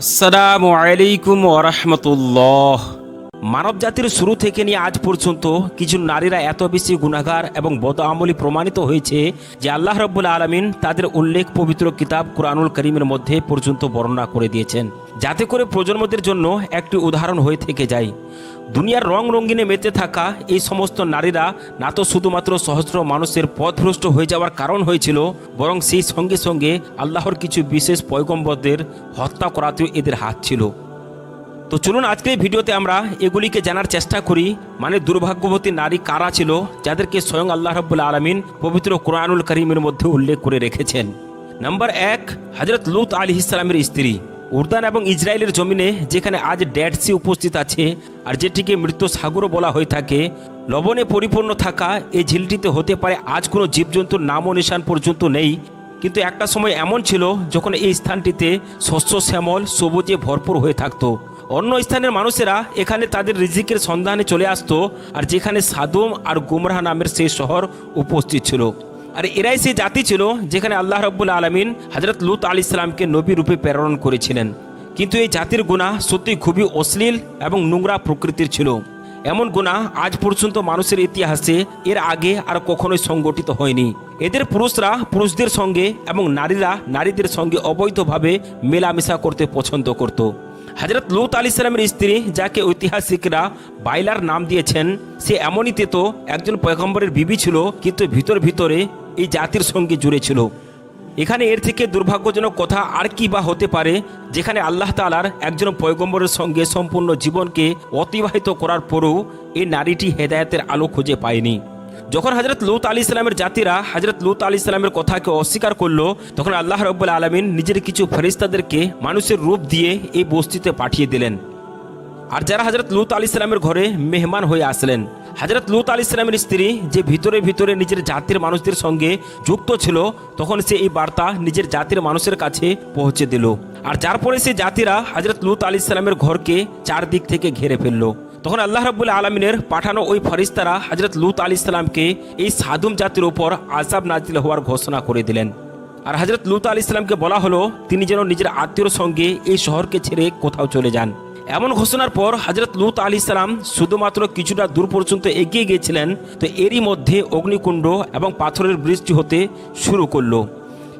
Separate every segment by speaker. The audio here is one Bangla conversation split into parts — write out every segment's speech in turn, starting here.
Speaker 1: আসসালামু আলাইকুম ওরহমতুল্লাহ মানব জাতির শুরু থেকে নিয়ে আজ পর্যন্ত কিছু নারীরা এত বেশি গুণাগার এবং বদ আমলি প্রমাণিত হয়েছে যে আল্লাহ রব্বুল আলমিন তাদের উল্লেখ পবিত্র কিতাব কুরআনুল করিমের মধ্যে পর্যন্ত বর্ণনা করে দিয়েছেন। যাতে করে প্রজন্মদের জন্য একটি উদাহরণ হয়ে থেকে যায়। দুনিয়ার রং রঙ্গিনে মেতে থাকা এই সমস্ত নারীরা না তো শুধুমাত্র সহস্র মানুষের পথভ্রষ্ট হয়ে যাওয়ার কারণ হয়েছিল, বরং সেই সঙ্গে সঙ্গে আল্লাহর কিছু বিশেষ পয়গম্বরদের হত্যা করাতেও এদের হাত ছিল। তো চলুন আজকের ভিডিওতে আমরা এগুলিকে জানার চেষ্টা করি মানে দুর্ভাগ্যবতী নারী কারা ছিল, যাদেরকে স্বয়ং আল্লাহ রব্বুল আলমিন পবিত্র কোরআনুল করিমের মধ্যে উল্লেখ করে রেখেছেন। নাম্বার এক হজরত লুত আলী ইসলামের স্ত্রী। উর্দান এবং ইসরায়েলের জমিনে যেখানে আজ ড্যাড সি উপস্থিত আছে আর যেটিকে মৃত্যু সাগরও বলা হয়ে থাকে, লবণে পরিপূর্ণ থাকা এই ঝিলটিতে হতে পারে আজ কোনো জীবজন্তুর নাম ও নিশান পর্যন্ত নেই। কিন্তু একটা সময় এমন ছিল যখন এই স্থানটিতে শস্য, শ্যামল, সবুজে ভরপুর হয়ে থাকতো। অন্য স্থানের মানুষেরা এখানে তাদের রিজিকের সন্ধানে চলে আসতো আর যেখানে সাদম আর গুমরাহ নামের সেই শহর উপস্থিত ছিল। আর এরাই সেই জাতি ছিল যেখানে আল্লাহ রব্বুল আলমিন হজরত লুত আলি ইসলামকে নবী রূপে প্রেরণ করেছিলেন। কিন্তু এই জাতির গুণা সত্যি খুবই অশ্লীল এবং নোংরা প্রকৃতির ছিল। এমন গুণা আজ পর্যন্ত মানুষের ইতিহাসে এর আগে আর কখনোই সংগঠিত হয়নি। এদের পুরুষরা পুরুষদের সঙ্গে এবং নারীরা নারীদের সঙ্গে অবৈধভাবে মেলামেশা করতে পছন্দ করত। হজরত লুত আলি সালামের স্ত্রী যাকে ঐতিহাসিকরা বাইলার নাম দিয়েছেন, সে এমনই তেতো, একজন পয়গম্বরের বিবি ছিল, কিন্তু ভিতর ভিতরে এই জাতির সঙ্গে জুড়ে ছিল। এখানে এর থেকে দুর্ভাগ্যজনক কথা আর কি বা হতে পারে, যেখানে আল্লাহ তালার একজন পয়গম্বরের সঙ্গে সম্পূর্ণ জীবনকে অতিবাহিত করার পরও এই নারীটি হেদায়েতের আলো খুঁজে পায়নি। যখন হজরত লুত আলী ইসলামের জাতিরা হজরত লুত আলী ইসলামের কথাকে অস্বীকার করল, তখন আল্লাহ রব্বুল আলমিন নিজের কিছু ফেরিস্তাদেরকে মানুষের রূপ দিয়ে এই বস্তিতে পাঠিয়ে দিলেন। আর যারা হজরত লুত আলী ইসলামের ঘরে মেহমান হয়ে আসলেন হজরত লুত আলী ইসলামের স্ত্রী যে ভিতরে ভিতরে নিজের জাতির মানুষদের সঙ্গে যুক্ত ছিল, তখন সে এই বার্তা নিজের জাতির মানুষের কাছে পৌঁছে দিল। আর যার পরে সে জাতিরা হজরত লুত আলী ইসলামের ঘরকে চারদিক থেকে ঘিরে ফেলল। তখন আল্লাহ রাবুল আলমিনের পাঠানো ওই ফরিস্তারা হজরত লুত আলী ইসলামকে এই সাদুম জাতির ওপর আজাব নাজিল হওয়ার ঘোষণা করে দিলেন। আর হজরত লুত আলী ইসলামকে বলা হলো, তিনি যেন নিজের আত্মীয়র সঙ্গে এই শহরকে ছেড়ে কোথাও চলে যান। এমন ঘোষণার পর হজরত লুত আলী ইসলাম শুধুমাত্র কিছুটা দূর পর্যন্ত এগিয়ে গিয়েছিলেন, তো এরই মধ্যে অগ্নিকুণ্ড এবং পাথরের বৃষ্টি হতে শুরু করল।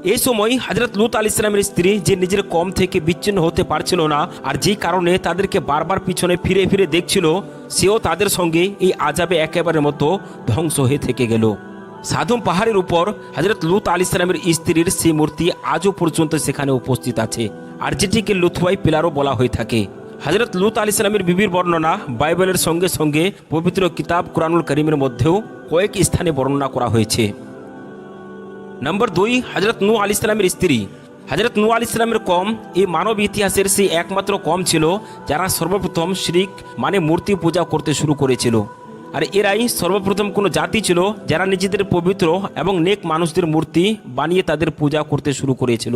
Speaker 1: এই সময় হজরত লুত আলী ইসলামের স্ত্রী যে নিজের কম থেকে বিচ্ছিন্ন হতে পারছিল না আর যেই কারণে তাদেরকে বারবার পিছনে ফিরে ফিরে দেখছিল, সেও তাদের সঙ্গে এই আজাবে একেবারে মতো ধ্বংস হয়ে থেকে গেল। সাধুম পাহাড়ের উপর হজরত লুত আলী ইসলামের স্ত্রীর সেই মূর্তি আজও পর্যন্ত সেখানে উপস্থিত আছে আর যেটিকে লুথওয়াই পিলারও বলা হয়ে থাকে। হজরত লুত আলী ইসলামের বিবির বর্ণনা বাইবেলের সঙ্গে সঙ্গে পবিত্র কিতাব কুরআনুল করিমের মধ্যেও কয়েক স্থানে বর্ণনা করা হয়েছে। নম্বর দুই হজরত নু আলি ইসলামের স্ত্রী। হজরত নু আল ইসলামের কম, এই মানব ইতিহাসের সেই একমাত্র কম ছিল, যারা সর্বপ্রথম শ্রিক মানে মূর্তি পূজা করতে শুরু করেছিল। আর এরাই সর্বপ্রথম কোনো জাতি ছিল, যারা নিজেদের পবিত্র এবং নেক মানুষদের মূর্তি বানিয়ে তাদের পূজা করতে শুরু করেছিল।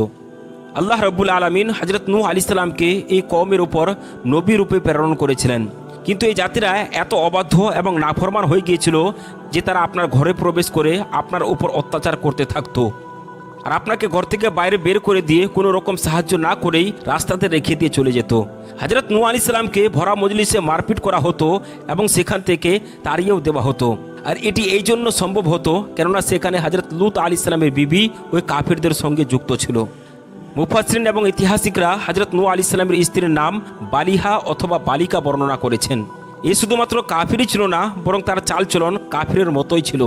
Speaker 1: আল্লাহ রব্বুল আলমিন হজরত নূহ আলি সাল্লামকে এই কমের উপর নবী রূপে প্রেরণ করেছিলেন। কিন্তু এই জাতিরা এত অবাধ্য এবং নাফরমান হয়ে গিয়েছিল যে তারা আপনার ঘরে প্রবেশ করে আপনার উপর অত্যাচার করতে থাকতো। আর আপনাকে ঘর থেকে বাইরে বের করে দিয়ে কোনো রকম সাহায্য না করেই রাস্তাতে রেখে দিয়ে চলে যেত। হজরত নূ আলি সাল্লামকে ভরা মজলিসে মারপিট করা হতো এবং সেখান থেকে তাড়িয়েও দেওয়া হতো। আর এটি এই জন্য সম্ভব হতো কেননা সেখানে হজরত লুত আলি সাল্লামের বিবি ওই কাফিরদের সঙ্গে যুক্ত ছিল। মুফাসরিন এবং ঐতিহাসিকরা হজরত নূ আলি সাল্লামের স্ত্রীর নাম বালিহা অথবা বালিকা বর্ণনা করেছেন। এ শুধুমাত্র কাফিরই ছিল না, বরং তার চালচলন কাফিরের মতোই ছিল।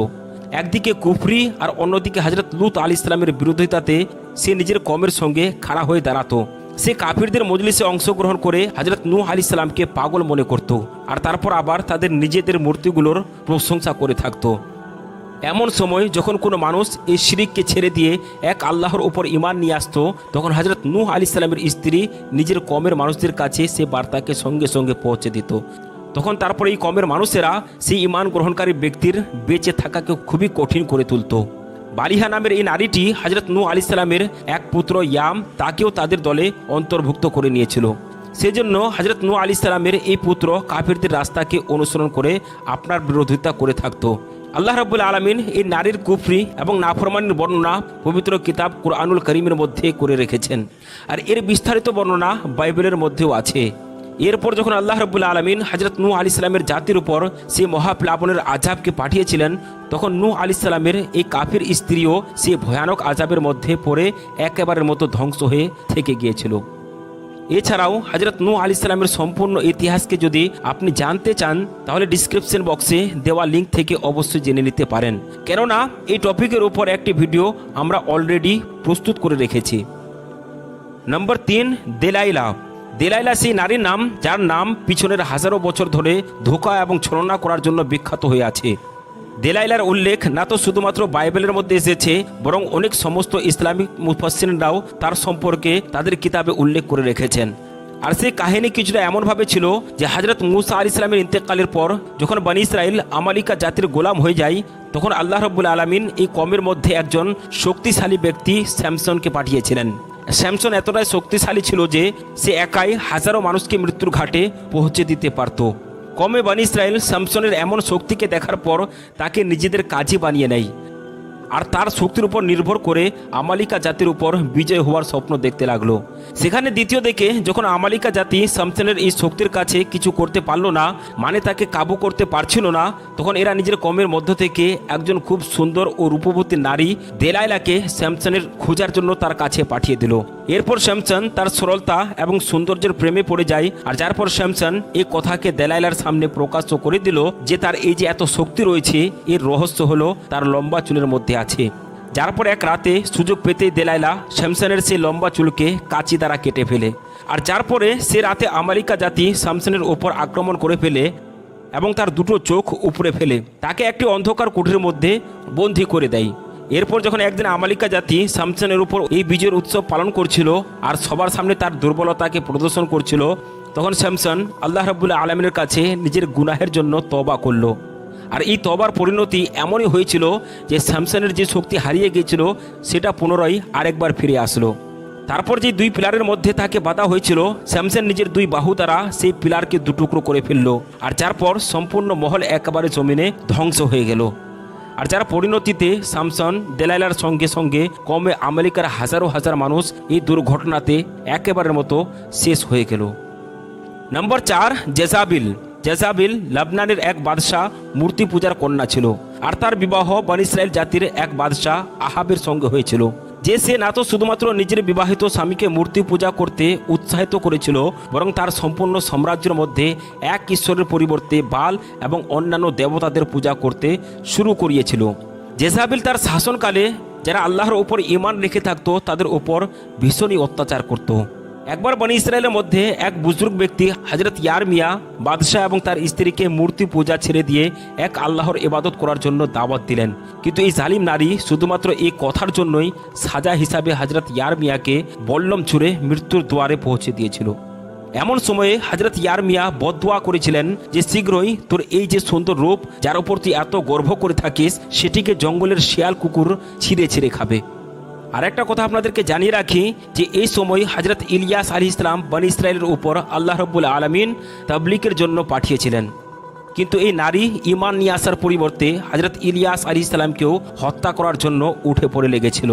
Speaker 1: একদিকে কুফরি আর অন্যদিকে হজরত লুত আলি ইসলামের বিরোধিতাতে সে নিজের কমের সঙ্গে খাড়া হয়ে দাঁড়াতো। সে কাফিরদের মজলিসে অংশগ্রহণ করে হজরত নূহ আলি ইসলামকে পাগল মনে করত, আর তারপর আবার তাদের নিজেদের মূর্তিগুলোর প্রশংসা করে থাকতো। এমন সময় যখন কোনো মানুষ এই শিরিককে ছেড়ে দিয়ে এক আল্লাহর ওপর ইমান নিয়ে আসতো, তখন হজরত নূহ আলি সালামের স্ত্রী নিজের কমের মানুষদের কাছে সে বার্তাকে সঙ্গে সঙ্গে পৌঁছে দিত। তখন তারপরে এই কমের মানুষেরা সেই ইমান গ্রহণকারী ব্যক্তির বেঁচে থাকাকে খুবই কঠিন করে তুলত। বালিহা নামের এই নারীটি হজরত নূ আলি সালামের এক পুত্র ইয়াম, তাকেও তাদের দলে অন্তর্ভুক্ত করে নিয়েছিল। সেজন্য হজরত নূ আলি সালামের এই পুত্র কাফিরদের রাস্তাকে অনুসরণ করে আপনার বিরোধিতা করে থাকতো। আল্লাহ রাবুল আলমিন এই নারীর কুফরি এবং নাফরমানির বর্ণনা পবিত্র কিতাব কুরআনুল করিমের মধ্যে করে রেখেছেন। আর এর বিস্তারিত বর্ণনা বাইবেলের মধ্যেও আছে। এরপর যখন আল্লাহ রবুল্লা আলমিন হজরত নূ আলি সালামের জাতির উপর সে মহাপ্লাবনের আজাবকে পাঠিয়েছিলেন, তখন নূ আলি সালামের এই কাফির স্ত্রীও সে ভয়ানক আজাবের মধ্যে পড়ে একেবারের মতো ধ্বংস হয়ে থেকে গিয়েছিল। এছাড়াও হজরত নূ আলি সালামের সম্পূর্ণ ইতিহাসকে যদি আপনি জানতে চান, তাহলে ডিসক্রিপশন বক্সে দেওয়া লিঙ্ক থেকে অবশ্যই জেনে নিতে পারেন। কেননা এই টপিকের উপর একটি ভিডিও আমরা অলরেডি প্রস্তুত করে রেখেছি। নম্বর তিন, দেলাইলা। দেলাইলা সেই নারীর নাম, যার নাম পিছনের হাজারো বছর ধরে ধোকা এবং ছলনা করার জন্য বিখ্যাত হয়ে আছে। দেলাইলার উল্লেখ, না তো শুধুমাত্র বাইবেলের মধ্যে এসেছে, বরং অনেক সমস্ত ইসলামিক মুফাসিনরাও তার সম্পর্কে তাদের কিতাবে উল্লেখ করে রেখেছেন। আর সেই কাহিনী কিছুটা এমনভাবে ছিল যে হজরত মুসা আল ইসলামের ইন্তেকালের পর যখন বানি ইসরায়েল আমালিকা জাতির গোলাম হয়ে যায়, তখন আল্লাহ রব্বুল আলমিন এই কমের মধ্যে একজন শক্তিশালী ব্যক্তি স্যামসনকে পাঠিয়েছিলেন। স্যামসন এতটাই শক্তিশালী ছিল যে, সে একাই হাজারো মানুষকে মৃত্যুর ঘাটে পৌঁছে দিতে পারত। কমে বানি ইসরায়েল স্যামসনের এমন শক্তিকে দেখার পর তাকে নিজেদের কাজে বানিয়ে নেয়। আর তার শক্তির উপর নির্ভর করে আমালিকা জাতির উপর বিজয় হওয়ার স্বপ্ন দেখতে লাগল। সেখানে দ্বিতীয় দেখে যখন আমালিকা জাতি শামসেনের এই শক্তির কাছে কিছু করতে পারল না মানে তাকে কাবু করতে পারছিল না, তখন এরা নিজের কমের মধ্য থেকে একজন খুব সুন্দর ও রূপবতী নারী দেলাইলাকে স্যামসনের খোঁজার জন্য তার কাছে পাঠিয়ে দিল। এরপর স্যামসন তার সরলতা এবং সৌন্দর্যের প্রেমে পড়ে যায়, আর যার পর স্যামসন এই কথাকে দেলাইলার সামনে প্রকাশ্য করে দিল যে তার এই যে এত শক্তি রয়েছে, এর রহস্য হলো তার লম্বা চুলের মধ্যে আছে। যার পর এক রাতে সুযোগ পেতেই দেলাইলা শ্যামসনের সেই লম্বা চুলকে কাঁচি দ্বারা কেটে ফেলে, আর যার পরে সে রাতে আমেরিকা জাতি শামসনের ওপর আক্রমণ করে ফেলে এবং তার দুটো চোখ উপরে ফেলে। তাকে একটি অন্ধকার কুঠির মধ্যে বন্দি করে দেয়। এরপর যখন একদিন আমালিকা জাতি শামসনের উপর এই বিজয়ের উৎসব পালন করছিল আর সবার সামনে তার দুর্বলতাকে প্রদর্শন করছিল, তখন স্যামসন আল্লাহ রাবুল্লাহ আলমিনের কাছে নিজের গুনাহের জন্য তবা করল। আর এই তবার পরিণতি এমনই হয়েছিল যে স্যামসনের যে শক্তি হারিয়ে গিয়েছিল, সেটা পুনরায় আরেকবার ফিরে আসলো। তারপর যে দুই পিলারের মধ্যে তাকে বাধা হয়েছিল স্যামসন নিজের দুই বাহু দ্বারা সেই পিলারকে দুটুকরো করে ফেলল। আর যারপর সম্পূর্ণ মহল একেবারে জমিনে ধ্বংস হয়ে গেল। আর যারা পরিণতিতে স্যামসন দেলাইলার সঙ্গে সঙ্গে কমে আমেরিকার হাজারো হাজার মানুষ এই দুর্ঘটনাতে একেবারের মতো শেষ হয়ে গেল। নম্বর চার জেসাবিল জেসাবিল লাবনানের এক বাদশাহ মূর্তি পূজার কন্যা ছিল, আর তার বিবাহ বন ইসরায়েল জাতির এক বাদশাহ আহাবের সঙ্গে হয়েছিল। যে সে না তো শুধুমাত্র নিজের বিবাহিত স্বামীকে মূর্তি পূজা করতে উৎসাহিত করেছিল, বরং তার সম্পূর্ণ সাম্রাজ্যের মধ্যে এক ঈশ্বরের পরিবর্তে বাল এবং অন্যান্য দেবতাদের পূজা করতে শুরু করিয়েছিল। জেসাবিল তার শাসনকালে যারা আল্লাহর ওপর ইমান রেখে থাকতো, তাদের ওপর ভীষণই অত্যাচার করত। একবার বনি ইসরায়েলের মধ্যে এক বুজুর্গ ব্যক্তি হজরত ইয়ার মিয়া বাদশাহ এবং তার স্ত্রীকে মূর্তি পূজা ছেড়ে দিয়ে এক আল্লাহর এবাদত করার জন্য দাওয়াত দিলেন। কিন্তু এই জালিম নারী শুধুমাত্র এই কথার জন্যই সাজা হিসাবে হজরত ইয়ার মিয়াকে বল্লম ছুঁড়ে মৃত্যুর দুয়ারে পৌঁছে দিয়েছিল। এমন সময়ে হজরত ইয়ার মিয়া বদোয়া করেছিলেন যে শীঘ্রই তোর এই যে সুন্দর রূপ, যার উপর তুই এত গর্ব করে থাকিস, সেটিকে জঙ্গলের শিয়াল কুকুর ছিঁড়ে ছিঁড়ে খাবে। আর একটা কথা আপনাদেরকে জানিয়ে রাখি যে এই সময় হজরত ইলিয়াস আলী ইসলাম বনি ইসরায়েলের উপর আল্লাহ রব্বুল আলমিন তাবলিকের জন্য পাঠিয়েছিলেন। কিন্তু এই নারী ইমান নিয়ে আসার পরিবর্তে হজরত ইলিয়াস আলী ইসলামকেও হত্যা করার জন্য উঠে পড়ে লেগেছিল।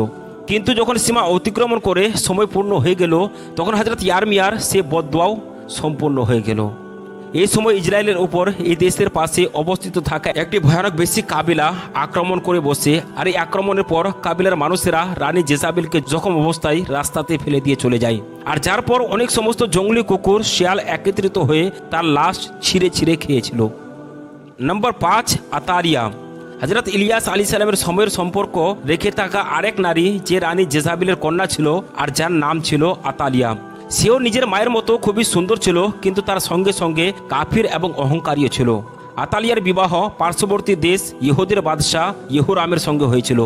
Speaker 1: কিন্তু যখন সীমা অতিক্রমণ করে সময় পূর্ণ হয়ে গেল, তখন হজরত ইয়ারমিয়ার সে বদোয়াও সম্পূর্ণ হয়ে গেল। এই সময় ইসরায়েলের উপর এই দেশের পাশে অবস্থিত থাকা একটি ভয়ানক বেশি কাবিলা আক্রমণ করে বসে, আর এই আক্রমণের পর কাবিলার মানুষেরা রানী জেসাবিলকে জখম অবস্থায় রাস্তাতে ফেলে দিয়ে চলে যায়। আর যার পর অনেক সমস্ত জঙ্গলি কুকুর শিয়াল একত্রিত হয়ে তার লাশ ছিঁড়ে ছিঁড়ে খেয়েছিল। নম্বর পাঁচ, আতারিয়া। হজরত ইলিয়াস আলী সালামের সময়ের সম্পর্ক রেখে থাকা আরেক নারী, যে রানী জেসাবিলের কন্যা ছিল, আর যার নাম ছিল আতালিয়া সেও নিজের মায়ের মতো খুবই সুন্দর ছিল, কিন্তু তার সঙ্গে সঙ্গে কাফির এবং অহংকারীও ছিল। আতালিয়ার বিবাহ পার্শ্ববর্তী দেশ ইহুদের বাদশাহ ইহুরামের সঙ্গে হয়েছিল।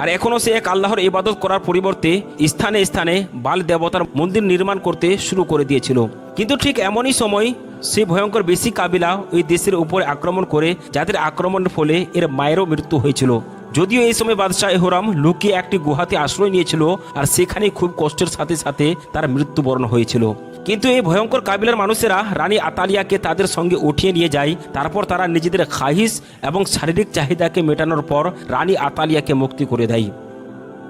Speaker 1: আর এখনও সে এক আল্লাহর ইবাদত করার পরিবর্তে স্থানে স্থানে বাল দেবতার মন্দির নির্মাণ করতে শুরু করে দিয়েছিল। কিন্তু ঠিক এমনই সময় সেই ভয়ঙ্কর বেশি কাবিলা ওই দেশের উপরে আক্রমণ করে যাদের আক্রমণের ফলে এর মায়েরও মৃত্যু হয়েছিল। যদিও এই সময় বাদশাহ এহরাম লুকিয়ে একটি গুহাতে আশ্রয় নিয়েছিল আর সেখানে খুব কষ্টের সাথে সাথে তার মৃত্যুবরণ হয়েছিল। কিন্তু এই ভয়ঙ্কর কাবিলার মানুষেরা রানী আতালিয়াকে তাদের সঙ্গে উঠিয়ে নিয়ে যায়, তারপর তারা নিজেদের খাহিস এবং শারীরিক চাহিদাকে মেটানোর পর রানী আতালিয়াকে মুক্তি করে দেয়।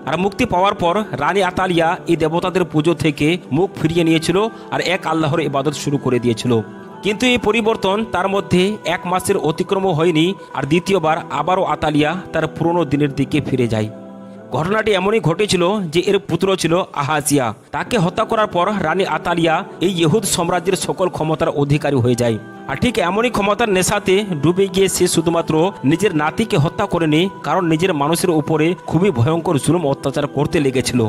Speaker 1: আর মুক্তি পাওয়ার পর রানী আতালিয়া এই দেবতাদের পুজো থেকে মুখ ফিরিয়ে নিয়েছিল আর এক আল্লাহর ইবাদত শুরু করে দিয়েছিল। কিন্তু এই পরিবর্তন তার মধ্যে এক মাসের অতিক্রমও হয়নি আর দ্বিতীয়বার আবারও আতালিয়া তার পুরনো দিনের দিকে ফিরে যায়। ঘটনাটি এমনই ঘটেছিল যে এর পুত্র ছিল আহাজিয়া। তাকে হত্যা করার পর রানী আতালিয়া এই ইহুদ সাম্রাজ্যের সকল ক্ষমতার অধিকারী হয়ে যায়। আর ঠিক এমনই ক্ষমতার নেশাতে ডুবে গিয়ে সে শুধুমাত্র নিজের নাতিকে হত্যা করেনি, কারণ নিজের মানুষের উপরে খুবই ভয়ঙ্কর জুলুম অত্যাচার করতে লেগেছিল।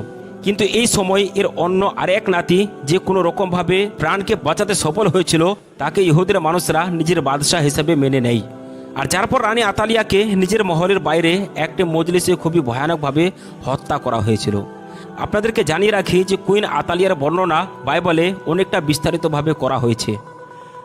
Speaker 1: কিন্তু এই সময় এর অন্য আরেক নাতি যে কোনো রকমভাবে প্রাণকে বাঁচাতে সফল হয়েছিল, তাকে ইহুদের মানুষরা নিজের বাদশাহ হিসেবে মেনে নেয়। আর যার পর রানী আতালিয়াকে নিজের মহলের বাইরে একটি মজলিসে খুবই ভয়ানকভাবে হত্যা করা হয়েছিল। আপনাদেরকে জানিয়ে রাখি যে কুইন আতালিয়ার বর্ণনা বাইবলে অনেকটা বিস্তারিতভাবে করা হয়েছে।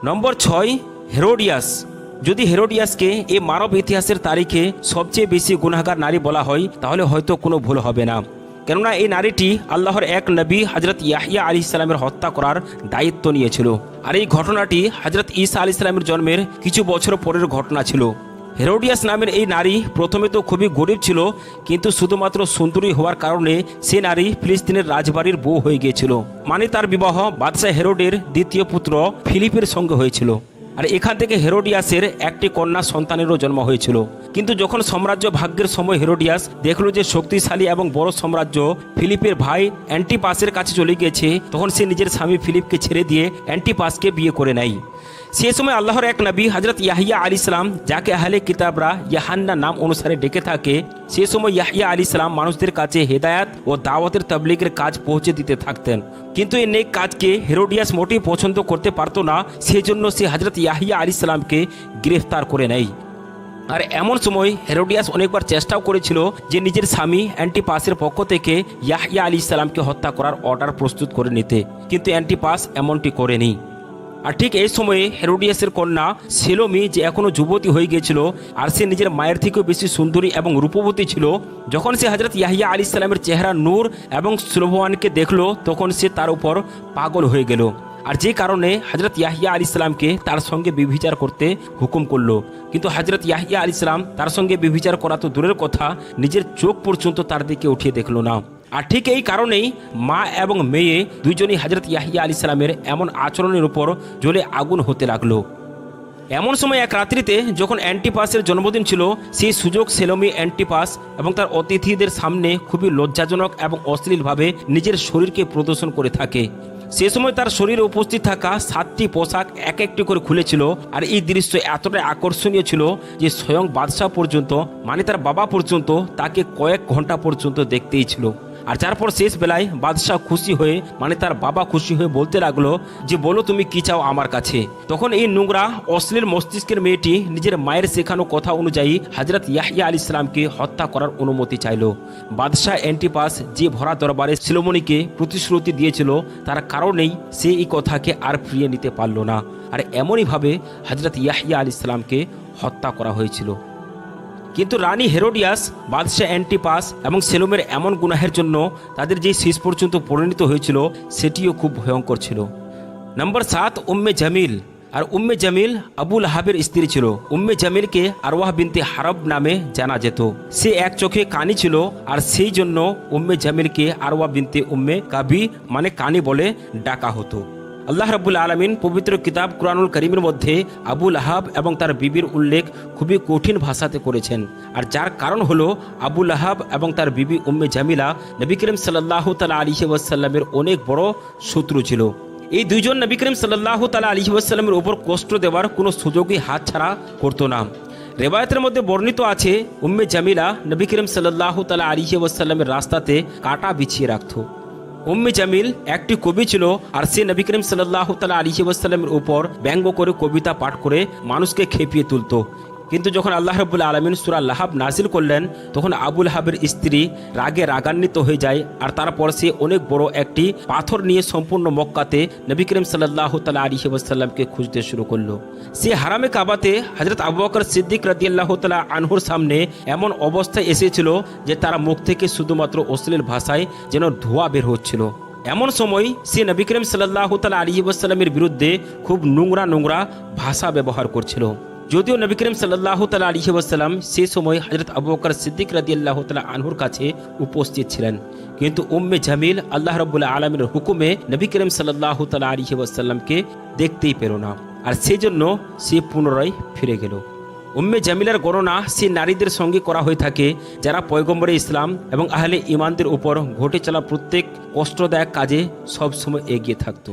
Speaker 1: নম্বর ছয়, হেরোডিয়াস। যদি হেরোডিয়াসকে এই মানব ইতিহাসের তারিখে সবচেয়ে বেশি গুণাগার নারী বলা হয়, তাহলে হয়তো কোনো ভুল হবে না। কেননা এই নারীটি আল্লাহর এক নবী হজরত ইয়াহিয়া আলী ইসলামের হত্যা করার দায়িত্ব নিয়েছিল। আর এই ঘটনাটি হজরত ঈসা আলী ইসলামের জন্মের কিছু বছর পরের ঘটনা ছিল। হেরোডিয়াস নামের এই নারী প্রথমে তো খুবই গরিব ছিল, কিন্তু শুধুমাত্র সুন্দরী হওয়ার কারণে সে নারী ফিলিস্তিনের রাজবাড়ির বউ হয়ে গিয়েছিল। মানে তার বিবাহ বাদশাহ হেরোডের দ্বিতীয় পুত্র ফিলিপের সঙ্গে হয়েছিল। আর এখান থেকে হেরোডিয়াসের একটি কন্যা সন্তানেরও জন্ম হয়েছিল। কিন্তু যখন সাম্রাজ্য ভাগ্যের সময় হেরোডিয়াস দেখল যে শক্তিশালী এবং বড় সাম্রাজ্য ফিলিপের ভাই অ্যান্টিপাসের কাছে চলে গিয়েছে, তখন সে নিজের স্বামী ফিলিপকে ছেড়ে দিয়ে অ্যান্টিপাসকে বিয়ে করে নেয়। সে সময় আল্লাহর এক নবী হজরত ইয়াহিয়া আলী ইসলাম যাকে আহলে কিতাবরা ইয়াহান্না নাম অনুসারে ডেকে থাকে, সে সময় ইয়াহিয়া আলী ইসলাম মানুষদের কাছে হেদায়াত ও দাওয়াতের তাবলিগের কাজ পৌঁছে দিতে থাকতেন। কিন্তু এই নেক কাজকে হেরোডিয়াস মোটেই পছন্দ করতে পারতো না, সেজন্য সে হজরত ইয়াহিয়া আলী ইসলামকে গ্রেফতার করে নেয়। আর এমন সময় হেরোডিয়াস অনেকবার চেষ্টাও করেছিল যে নিজের স্বামী অ্যান্টিপাসের পক্ষ থেকে ইয়াহিয়া আলী ইসলামকে হত্যা করার অর্ডার প্রস্তুত করে নিতে, কিন্তু অ্যান্টিপাস এমনটি করেনি। আর ঠিক এই সময়ে হেরোডিয়াসের কন্যা সেলোমি যে এখনও যুবতী হয়ে গিয়েছিল, আর সে নিজের মায়ের থেকেও বেশি সুন্দরী এবং রূপবতী ছিল, যখন সে হজরত ইয়াহিয়া আলী ইসলামের চেহারা নূর এবং সুলভওয়ানকে দেখল, তখন সে তার উপর পাগল হয়ে গেল। আর যে কারণে হজরত ইয়াহিয়া আলী ইসলামকে তার সঙ্গে বিবিচার করতে হুকুম করল। কিন্তু হজরত ইয়াহিয়া আলী ইসলাম তার সঙ্গে বিবিচার করা তো দূরের কথা, নিজের চোখ পর্যন্ত তার দিকে উঠিয়ে দেখল না। আর ঠিক এই কারণেই মা এবং মেয়ে দুইজনই হজরত ইয়াহিয়া আলী ইসলামের এমন আচরণের উপর জ্বলে আগুন হতে লাগল। এমন সময় এক রাত্রিতে যখন অ্যান্টিপাসের জন্মদিন ছিল, সেই সুযোগ সেলমি অ্যান্টিপাস এবং তার অতিথিদের সামনে খুবই লজ্জাজনক এবং অশ্লীলভাবে নিজের শরীরকে প্রদর্শন করে থাকে। সে সময় তার শরীরে উপস্থিত থাকা সাতটি পোশাক এক একটি করে খুলেছিল আর এই দৃশ্য এতটাই আকর্ষণীয় ছিল যে স্বয়ং বাদশাহ পর্যন্ত মানে তার বাবা পর্যন্ত, তাকে কয়েক ঘণ্টা পর্যন্ত দেখতেই ছিল। আর তারপর শেষ বেলায় বাদশাহ খুশি হয়ে মানে তার বাবা খুশি হয়ে বলতে লাগল যে, বলো তুমি কি চাও আমার কাছে? তখন এই নোংরা, অশ্লীল মস্তিষ্কের মেয়েটি নিজের মায়ের শেখানো কথা অনুযায়ী হজরত ইয়াহিয়া আলী ইসলামকে হত্যা করার অনুমতি চাইল। বাদশাহ অ্যান্টিপাস যে ভরা দরবারে শিলোমণিকে প্রতিশ্রুতি দিয়েছিল, তার কারণেই সে এই কথাকে আর ফিরিয়ে নিতে পারল না। আর এমনইভাবে হজরত ইয়াহিয়া আলী ইসলামকে হত্যা করা হয়েছিল। কিন্তু রানী হেরোডিয়াস, বাদশাহ অ্যান্টিপাস এবং সেলোমের এমন গুনাহের জন্য তাদের যে শেষ পর্যন্ত পরিণত হয়েছিল, সেটিও খুব ভয়ঙ্কর ছিল। নম্বর সাত, উম্মে জামিল। আর উম্মে জামিল আবুল হাবের স্ত্রী ছিল। উম্মে জামিলকে আরওয়াহ বিনতে হারব নামে জানা যেত। সে এক চোখে কানি ছিল আর সেই জন্য উম্মে জামিলকে আরওয়া বিনতে উম্মে কাবি মানে কানি বলে ডাকা হতো। আল্লাহ রাবুল আলমিন পবিত্র কিতাব কুরআনুল করিমের মধ্যে আবুল আহাব এবং তার বিবির উল্লেখ খুবই কঠিন ভাষাতে করেছেন। আর যার কারণ হলো আবুল আহাব এবং তার বিবি উম্মে জামিলা নবী করিম সাল্লাহ তালা আলী ওয়াসাল্লামের অনেক বড় শত্রু ছিল। এই দুইজন নবী করিম সাল্লাহ তালা আলী ওয়াসাল্লামের উপর কষ্ট দেওয়ার কোনো সুযোগই হাত ছাড়া করতো না। রেবায়তের মধ্যে বর্ণিত আছে, উম্মে জামিলা নবী করিম সাল্লাহ তালা আলী ওয়াসাল্লামের রাস্তাতে কাটা বিছিয়ে রাখতো। উম্মে জামিল একটি কবি ছিল, আর সে নবী করিম সাল্লাহ তালা আলী উপর ব্যঙ্গ করে কবিতা পাঠ করে মানুষকে খেপিয়ে তুলতো। কিন্তু যখন আল্লাহ রবুল্লা আলমিন সুরা লাহাব নাসিল করলেন, তখন আবুল হাবের স্ত্রী রাগে রাগান্বিত হয়ে যায়, আর তারপর সে অনেক বড় একটি পাথর নিয়ে সম্পূর্ণ মক্কাতে নবী করিম সাল্লাহ তালা আলী সাল্লামকে খুঁজতে শুরু করল। সে হারামে কাবাতে হজরত আবু বকর সিদ্দিক রাদিয়াল্লাহ তালা আনহুর সামনে এমন অবস্থায় এসেছিল যে তারা মুখ থেকে শুধুমাত্র অশ্লীল ভাষায় যেন ধোয়া বের হচ্ছিল। এমন সময় সে নবী সাল্লাহ তালা আলী ওয়াসাল্লামের বিরুদ্ধে খুব নোংরা নোংরা ভাষা ব্যবহার করছিল। যদিও নবী করিম সাল্লাহ তালা আলী ওয়াসাল্লাম সে সময় হজরত আবু বকর সিদ্দিক রাদি আল্লাহ তালা আনহুর কাছে উপস্থিত ছিলেন। কিন্তু উম্মে জামিল আল্লাহ রবুল্লাহ আলমের হুকুমে নবী করিম সাল্লাহ তালা আলী ওয়াসাল্লামকে দেখতেই পেল না। আর সেই জন্য সে পুনরায় ফিরে গেল। উম্মে জামিলার গণনা সে নারীদের সঙ্গে করা হয়ে থাকে, যারা পয়গম্বরে ইসলাম এবং আহলে ইমানদের উপর ঘটে চলা প্রত্যেক কষ্টদায়ক কাজে সবসময় এগিয়ে থাকতো।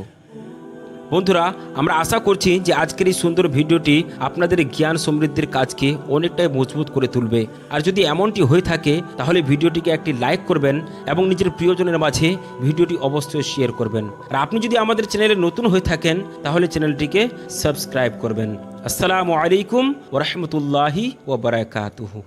Speaker 1: বন্ধুরা, আমরা আশা করছি যে আজকের এই সুন্দর ভিডিওটি আপনাদের জ্ঞান সমৃদ্ধির কাজকে অনেকটাই মজবুত করে তুলবে। আর যদি এমনটি হয়ে থাকে, তাহলে ভিডিওটিকে একটি লাইক করবেন এবং নিজের প্রিয়জনের মাঝে ভিডিওটি অবশ্যই শেয়ার করবেন। আর আপনি যদি আমাদের চ্যানেলে নতুন হয়ে থাকেন, তাহলে চ্যানেলটিকে সাবস্ক্রাইব করবেন। আসসালামু আলাইকুম ওরহমতুল্লাহি ওবরাকাতুহু